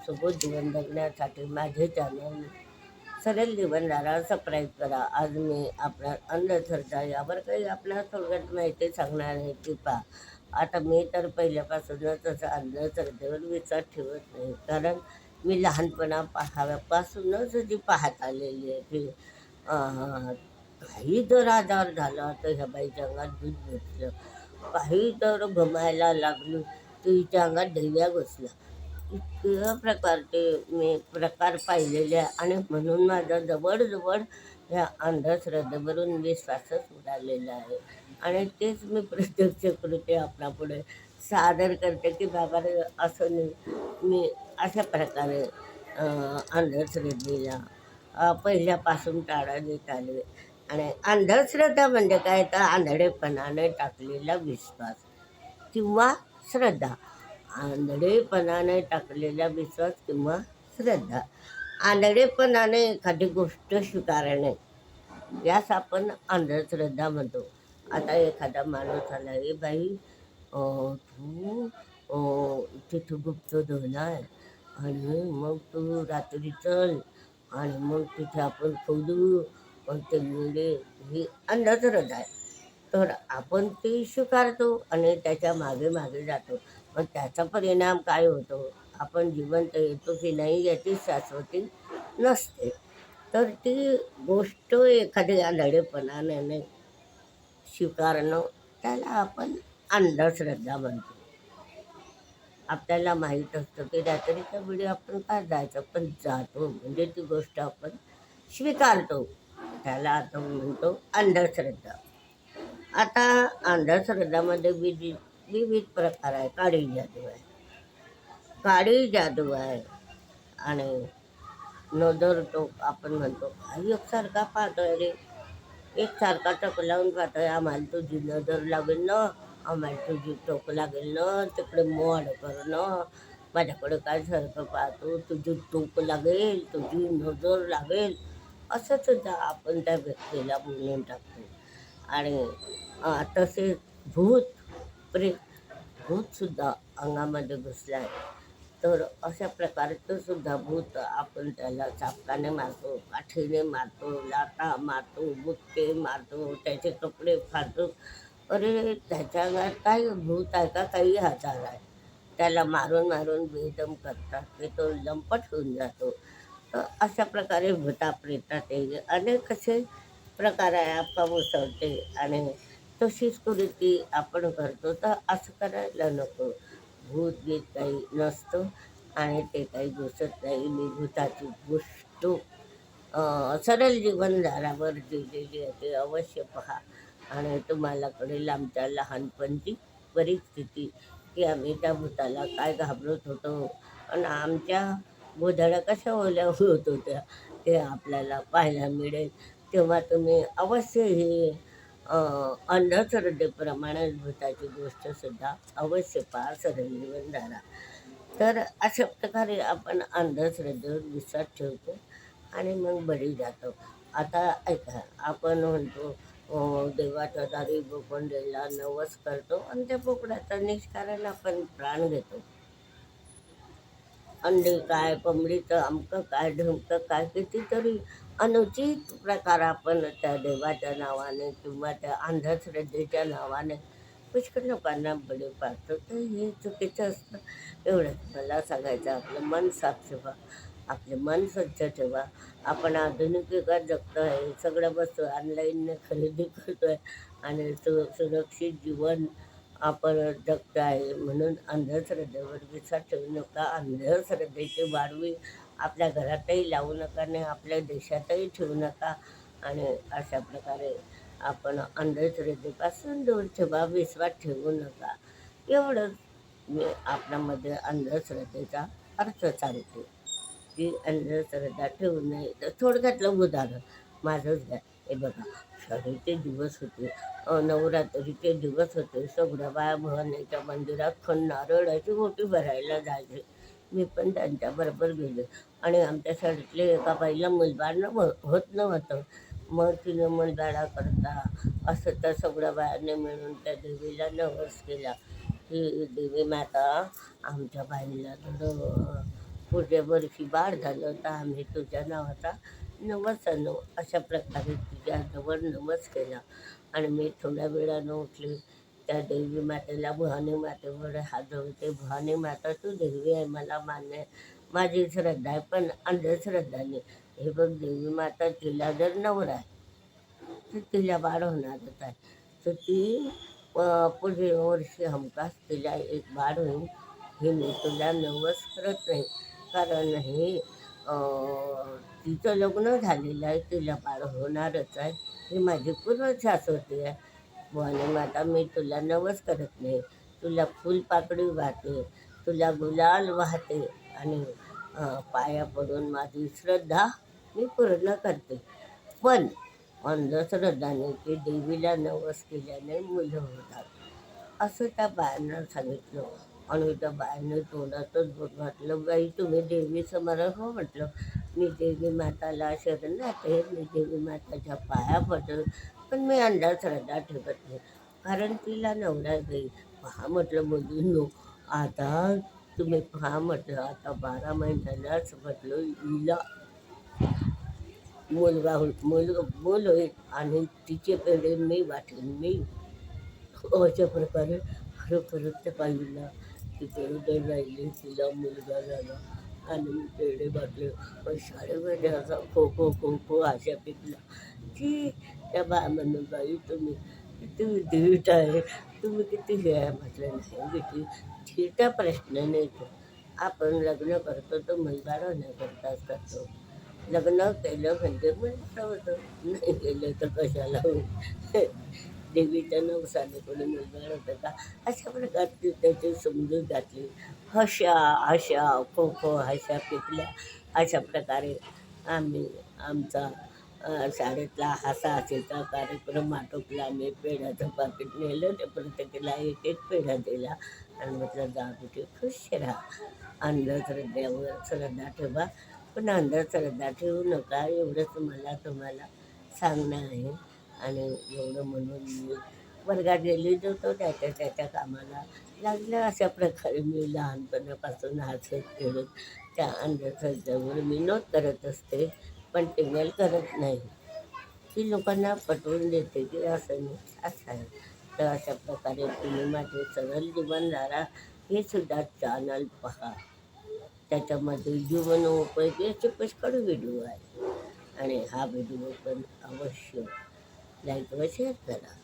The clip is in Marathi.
सोबत जीवन जगण्यासाठी माझे चॅनल सरळ जीवनधारा सबस्क्राईब करा. आज मी आपल्या अंधश्रद्धा यावर काही आपल्या थोडक्यात माहिती सांगणार आहे की पहा आता मी तर पहिल्यापासूनच असं अंधश्रद्धेवर विचार ठेवत नाही. कारण मी लहानपणा पाहाव्यापासूनच जी पाहत आलेली आहे की काही जर आजार झाला तर ह्या बाईच्या अंगात दूध भेटलं काही जर घमायला लागली तर हिच्या अंगात दैव्या घुसला इतक्या प्रकारचे मी प्रकार पाहिलेले आहे. आणि म्हणून माझा जवळजवळ ह्या अंधश्रद्धेवरून विश्वासच उडालेला आहे. आणि तेच मी प्रत्यक्ष कृती आपणापुढे सादर करते की बाबा असं नाही मी अशा प्रकारे अंधश्रद्धेला पहिल्यापासून टाळा देत आले. आणि अंधश्रद्धा म्हणजे काय? तर आंधळेपणाने टाकलेला विश्वास किंवा श्रद्धा. आंधळेपणाने टाकलेला विश्वास किंवा श्रद्धा. आंधळेपणाने एखादी गोष्ट स्वीकारणे. यास आपण अंधश्रद्धा म्हणतो. आता एखादा माणूस आला हे बाई तू तिथं गुप्त आहे. आणि मग तू रात्री चल. आणि मग तिथे आपण खोदू. पण ते मुले ही अंधश्रद्धा आहे. तर आपण ते स्वीकारतो आणि त्याच्यामागे मागे जातो. पण त्याचा परिणाम काय होतो? आपण जिवंत येतो की नाही याची शाश्वती नसते. तर ती गोष्ट एखाद्या आंधळेपणाने नाही स्वीकारणं त्याला आपण अंधश्रद्धा म्हणतो. आपल्याला माहीत असतं की रात्रीच्या वेळी आपण काय जायचं? पण जातो म्हणजे ती गोष्ट आपण स्वीकारतो. त्याला आपण म्हणतो अंधश्रद्धा. आता अंधश्रद्धामध्ये विधी विविध प्रकार आहे. काळी जादू आहे. काळी जादू आहे. आणि नजर टोक आपण म्हणतो. एकसारखा पाहतोय रे. एकसारखा टोक लावून पाहतोय. आम्हाला तुझी नजर लागेल ना. आम्हाला तुझी टोक लागेल ना. तिकडे मोड करणं माझ्याकडे काय सारखं पाहतो? तुझी टोक लागेल. तुझी नजर लागेल. असं सुद्धा आपण त्या व्यक्तीला बोलून टाकतो. आणि तसेच भूत प्रेत भूतसुद्धा अंगामध्ये घुसला आहे. तर अशा प्रकारचं सुद्धा भूत आपण त्याला चापकाने मारतो काठीने मारतो लाटा मारतो बुक्के मारतो त्याचे कपडे फाडतो. अरे त्याच्या अंगात काय भूत आहे का? काही आजार आहे. त्याला मारून मारून बेदम करतात ते तो लंपट होऊन जातो. तर अशा प्रकारे भूता प्रेतात हे अनेक असे प्रकार आहे आपण उसळते आणि तशीच कृती आपण करतो तर असं करायला नको. भूत गीत काही नसतं आणि ते काही घुसत नाही. मी भूताची गोष्ट सरळ जीवनधारावर दिलेली आहे. ते अवश्य पहा. आणि तुम्हाला कळेल आमच्या लहानपणची परिस्थिती की आम्ही त्या भूताला काय घाबरत होतो. आणि आमच्या गोधड्या कशा ओल्या होत होत्या ते आपल्याला पाहायला मिळेल. तेव्हा तुम्ही अवश्य हे अंधश्रद्धेप्रमाणे भूताची गोष्टसुद्धा अवश्य पार सरळ झाला तर अशा प्रकारे आपण अंधश्रद्धेवर विश्वास ठेवतो आणि मग बळी जातो. आता ऐका आपण म्हणतो देवाच्या दारी बोकंडेला नवस करतो आणि त्या बोकडाचं निष्कारण आपण प्राण घेतो. अंडे काय कोंबडीचं अमकं काय ढमकं काय कितीतरी अनुचित प्रकार आपण त्या देवाच्या नावाने किंवा त्या अंधश्रद्धेच्या नावाने पुष्कळ लोकांना बळी पाडतो. तर हे चुकीचं असतं. एवढंच मला सांगायचं आपलं मन साफ ठेवा. आपले मन स्वच्छ ठेवा. आपण आधुनिक युगात जगतो आहे सगळ्या वस्तू ऑनलाईनने खरेदी करतो आहे आणि सु सुरक्षित जीवन आपण जगतो आहे म्हणून अंधश्रद्धेवर विश्वास ठेवू नका. अंधश्रद्धेची वाढवी आपल्या घरातही लावू नका आणि आपल्या देशातही ठेवू नका. आणि अशा प्रकारे आपण अंधश्रद्धेपासून दूर ठेवा विश्वास ठेवू नका. एवढंच मी आपल्यामध्ये अंधश्रद्धेचा अर्थ सांगते. की अंधश्रद्धा ठेवू नये तर थोडक्यातलं उदाहरण. माझंच घ्या हे बघा शाळेचे दिवस होते नवरात्रीचे दिवस होते. सगळ्या बाया भवानीच्या मंदिरात खण नारळाची मोठी भरायला जायचे. मी पण त्यांच्याबरोबर गेले. आणि आमच्या शाळेतले एका बाईला मुलबाळ हो- होत नव्हतं. मग तिने मुलबाळा करता असं त्या सगळ्या बायांनी मिळून त्या देवीला नवस केला. की देवी माता आमच्या बाईला थोडं पुढच्या वर्षी बाळ झालं तर आम्ही तुझ्या नावाचा नवस आणू. अशा प्रकारे तुझ्याजवळ नवस केला. आणि मी थोड्या वेळानं उठली. त्या देवी मातेला भवानी मातेवर हात भवानी माता तू देवी आहे मला मान्य आहे. माझी श्रद्धा आहे पण अंधश्रद्धा नाही हे बघ देवी माता तिला जर नवरा आहे तर तिला बाळ होणारच आहे. तर ती अं, पुढे वर्षी हमखास तिला एक बाळ होईल हे मी तुला नवस करत नाही. कारण हे तिचं लग्न झालेलं आहे तिला बाळ होणारच आहे. ही माझी पूर्व शाश्वती आहे भवानी माता मी तुला नवस करत नाही. तुला फुलपाकडी वाहते. तुला गुलाल वाहते. आणि पाया पडून माझी श्रद्धा मी पूर्ण करते. पण अंधश्रद्धाने की देवीला नवस केल्याने मुलं होतात. असं त्या बायांना सांगितलं. आणि त्या बायांनी तोंडातच बोट घातलं बाई तुम्ही देवी समोर हो म्हटलं. मी देवी माताला शरण जाते मी देवी माताच्या पाया पडत पण मी अंधश्रद्धा ठेवत नाही. कारण तिला नवरा बाई पहा म्हटलं मुलींनो आता तुम्ही पहा म्हटलं आता बारा महिन्यालाच म्हटलं हिला मुलगा होईल. मुल मूल होईल आणि तिचे पेढे मी वाटेन. मी अशा प्रकारे खरोखरच त्या बाईला तिथे राहिले तिला मुलगा झाला आणि मी पेढे वाटले. पण शाळेमध्ये असा खो खो खो खो अशा पिकला की त्या बा म्हणून बाई तुम्ही किती धीट आहे. तुम्ही किती हे आहे म्हटलं नाही बेटी धीटा प्रश्न नाही तो. आपण लग्न करतो तो मुलगा होण्याकरताच करतो. लग्न केलं म्हणजे मुलगा होतं. नाही केलं तर कशाला होईल? देवीच्या नवसाने कोणी मुलगा होतं का? अशा प्रकारची त्याची समजून घातली. हशा आशा खो खो हशा पिकल्या अशा प्रकारे आम्ही आमचा शाळेतला हसा हसीचा कार्यक्रम आटोपला. आम्ही पेढ्याचं पाकिट नेलं ते प्रत्येकीला एक एक पेढा दिला. आणि म्हटलं जा बेटी खुश राहा. अंधश्रद्धेवर श्रद्धा ठेवा. पण अंधश्रद्धा ठेवू नका. एवढंच मला तुम्हाला सांगणं आहे. आणि एवढं म्हणून मी वर्गात गेली होतो. त्याच्या त्याच्या कामाला लागल्या अशा प्रकारे मी लहानपणापासून हसत खेळत त्या अंधश्रद्धेवर मी नोंद करत असते. पण टिंगल करत नाही. ती लोकांना पटवून देते की असं नाही असं आहे. तर अशा प्रकारे तुम्ही माझे सरळ जीवनधारा हे सुद्धा चॅनल पहा. त्याच्यामध्ये जीवनोपयोगी असे पुष्कळ व्हिडिओ आहे आणि हा व्हिडिओ पण अवश्य लाईक व शेअर करा.